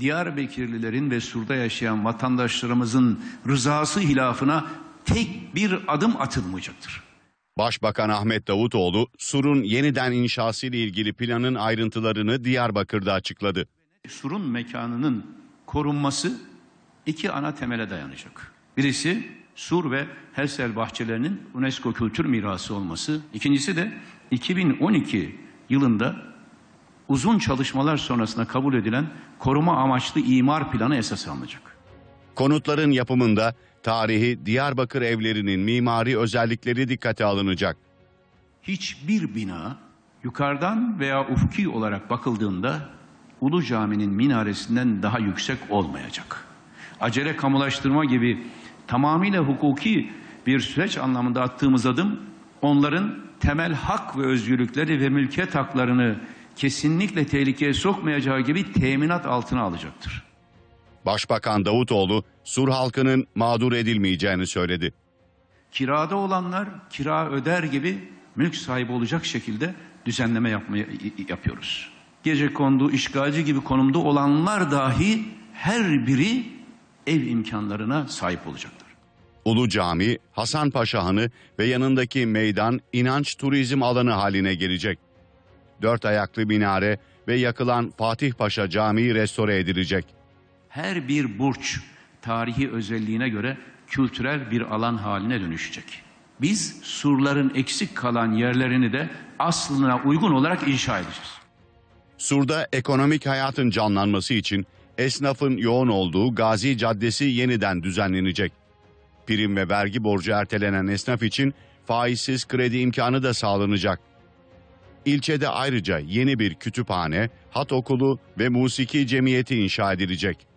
Diyarbakırlıların ve Sur'da yaşayan vatandaşlarımızın rızası hilafına tek bir adım atılmayacaktır. Başbakan Ahmet Davutoğlu, Sur'un yeniden inşası ile ilgili planın ayrıntılarını Diyarbakır'da açıkladı. Sur'un mekanının korunması iki ana temele dayanacak. Birisi Sur ve Helsel bahçelerinin UNESCO kültür mirası olması. İkincisi de 2012 yılında uzun çalışmalar sonrasında kabul edilen koruma amaçlı imar planı esas alınacak. Konutların yapımında tarihi Diyarbakır evlerinin mimari özellikleri dikkate alınacak. Hiçbir bina yukarıdan veya ufki olarak bakıldığında Ulu Cami'nin minaresinden daha yüksek olmayacak. Acele kamulaştırma gibi tamamıyla hukuki bir süreç anlamında attığımız adım onların temel hak ve özgürlükleri ve mülkiyet haklarını kesinlikle tehlikeye sokmayacağı gibi teminat altına alacaktır. Başbakan Davutoğlu, Sur halkının mağdur edilmeyeceğini söyledi. kirada olanlar kira öder gibi mülk sahibi olacak şekilde düzenleme yapmaya yapıyoruz. Gece kondu, işgalci gibi konumda olanlar dahi her biri ev imkanlarına sahip olacaklar. Ulu Cami, Hasanpaşa Hanı ve yanındaki meydan inanç turizm alanı haline gelecek. Dört ayaklı minare ve yakılan Fatih Paşa Camii restore edilecek. Her bir burç tarihi özelliğine göre kültürel bir alan haline dönüşecek. Biz surların eksik kalan yerlerini de aslına uygun olarak inşa edeceğiz. Sur'da ekonomik hayatın canlanması için esnafın yoğun olduğu Gazi Caddesi yeniden düzenlenecek. Prim ve vergi borcu ertelenen esnaf için faizsiz kredi imkanı da sağlanacak. İlçede ayrıca yeni bir kütüphane, hat okulu ve musiki cemiyeti inşa edilecek.